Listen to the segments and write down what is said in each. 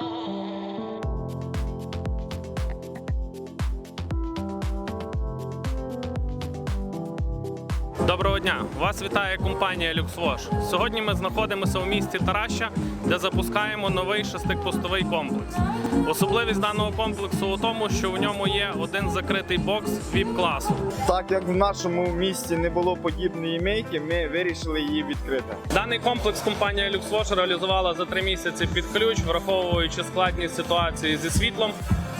Oh. Доброго дня! Вас вітає компанія LuxWash. Сьогодні ми знаходимося у місті Тараща, де запускаємо новий шестипостовий комплекс. Особливість даного комплексу у тому, що в ньому є один закритий бокс vip класу. Так як в нашому місті не було подібної мейки, ми вирішили її відкрити. Даний комплекс компанія LuxWash реалізувала за три місяці під ключ, враховуючи складність ситуації зі світлом.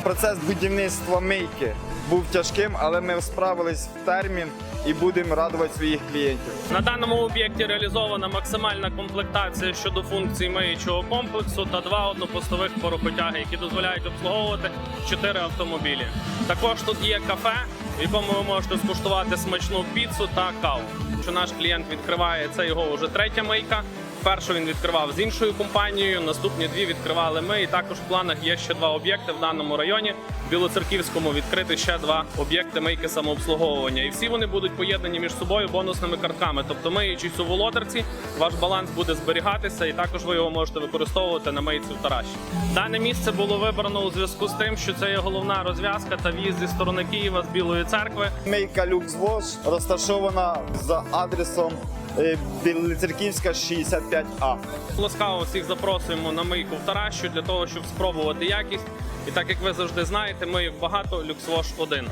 Процес будівництва мейки був тяжким, але ми справились в термін і будемо радувати своїх клієнтів. На даному об'єкті реалізована максимальна комплектація щодо функцій миючого комплексу та два однопостових порохотяги, які дозволяють обслуговувати чотири автомобілі. Також тут є кафе, в якому ви можете скуштувати смачну піцу та каву. Що наш клієнт відкриває, це його вже третя мийка. Першу він відкривав з іншою компанією, наступні дві відкривали ми. І також в планах є ще два об'єкти в даному районі. В Білоцерківському відкрити ще два об'єкти мийки самообслуговування. І всі вони будуть поєднані між собою бонусними картками. Тобто, миючись у володарці, ваш баланс буде зберігатися, і також ви його можете використовувати на мийці в Тараші. Дане місце було вибрано у зв'язку з тим, що це є головна розв'язка та в'їзд зі сторони Києва з Білої церкви. Мейка LuxWash розташована за адресом Білоцерківська 65А. Ласкаво всіх запрошуємо на мийку в Таращу для того, щоб спробувати якість. І так як ви завжди знаєте, ми багато, люксвош один.